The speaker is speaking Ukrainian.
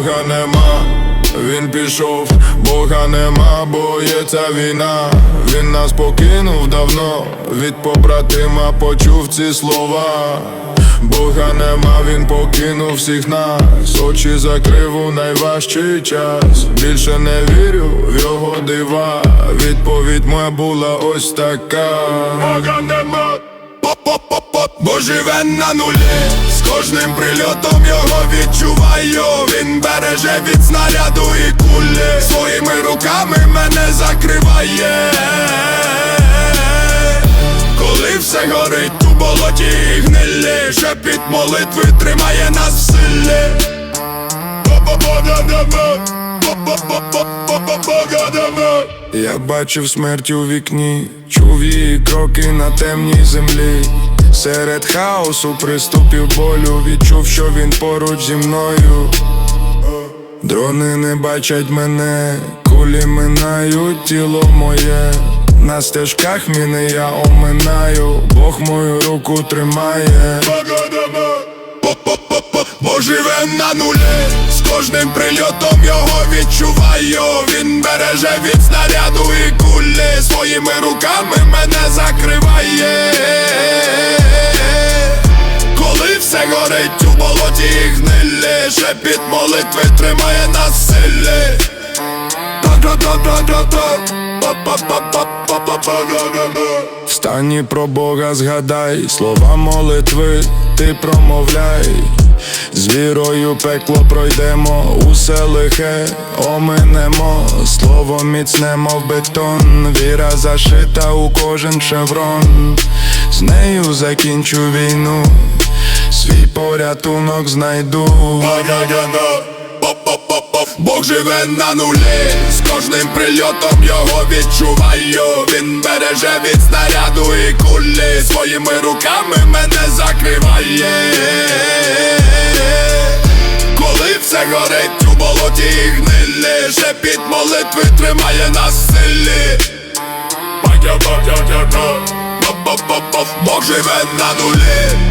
Бога нема, він пішов, Бога нема, бо є ця війна. Він нас покинув давно, від побратима почув ці слова. Бога нема, він покинув всіх нас, очі закрив у найважчий час. Більше не вірю в його дива. Відповідь моя була ось така. Бога нема. Бо живе на нулі, з кожним прильотом його відчуваю. Береже від снаряду і кулі, своїми руками мене закриває. Коли все горить у болоті і гнилі, шепіт молитви тримає нас в силі. Я бачив смерть у вікні, чув її кроки на темній землі. Серед хаосу приступів болю, відчув, що він поруч зі мною. Дрони не бачать мене, кулі минають тіло моє. На стежках міни я оминаю, Бог мою руку тримає. Бо живе на нулі, з кожним прильотом його відчуваю. Він береже від снаряду і кулі, своїми руками мене закриває. Коли все горить у болоті гнилі, шепіт молитви тримає нас силі. Встань і про Бога згадай, слова молитви ти промовляй. З вірою пекло пройдемо, усе лихе оминемо, слово міцне, мов бетон, віра зашита у кожен шеврон, з нею закінчу війну, свій порятунок знайду. Бог живе на нулі, з кожним прильотом його відчуваю. Він береже від снаряду і кулі, своїми руками мене закриває. Коли все горить у болоті і гнилі, шепіт молитви тримає нас силі. Бог живе на нулі.